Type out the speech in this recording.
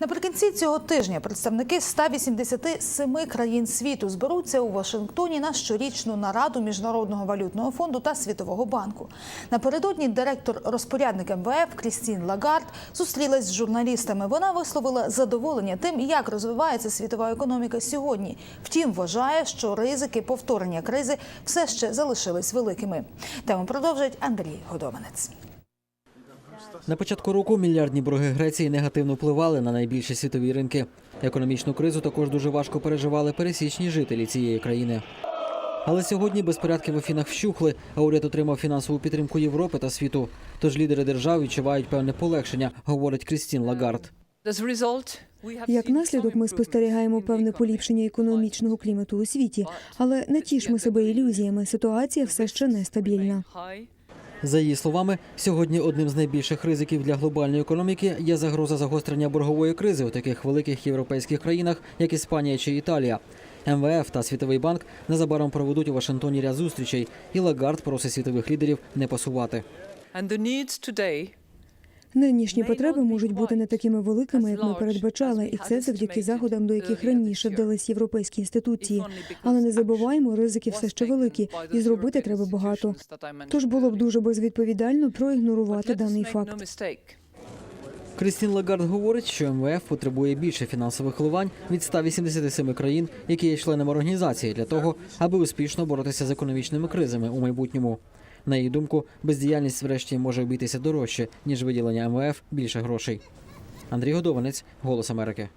Наприкінці цього тижня представники 187 країн світу зберуться у Вашингтоні на щорічну нараду Міжнародного валютного фонду та Світового банку. Напередодні директор розпорядник МВФ Крістін Лагард зустрілась з журналістами. Вона висловила задоволення тим, як розвивається світова економіка сьогодні. Втім, вважає, що ризики повторення кризи все ще залишились великими. Тему продовжить Андрій Годованець. На початку року мільярдні борги Греції негативно впливали на найбільші світові ринки. Економічну кризу також дуже важко переживали пересічні жителі цієї країни. Але сьогодні безпорядки в Афінах вщухли, а уряд отримав фінансову підтримку Європи та світу. Тож лідери держав відчувають певне полегшення, говорить Крістін Лагард. Як наслідок, ми спостерігаємо певне поліпшення економічного клімату у світі, але не тішмо себе ілюзіями. Ситуація все ще нестабільна. За її словами, сьогодні одним з найбільших ризиків для глобальної економіки є загроза загострення боргової кризи у таких великих європейських країнах, як Іспанія чи Італія. МВФ та Світовий банк незабаром проведуть у Вашингтоні ряд зустрічей, і Лагард просить світових лідерів не пасувати. Нинішні потреби можуть бути не такими великими, як ми передбачали, і це завдяки заходам, до яких раніше вдались європейські інституції. Але не забуваємо, ризики все ще великі, і зробити треба багато. Тож було б дуже безвідповідально проігнорувати даний факт. Крістін Лагард говорить, що МВФ потребує більше фінансових вливань від 187 країн, які є членами організації, для того, аби успішно боротися з економічними кризами у майбутньому. На її думку, бездіяльність врешті може обійтися дорожче ніж виділення МВФ більше грошей. Андрій Годованець, Голос Америки.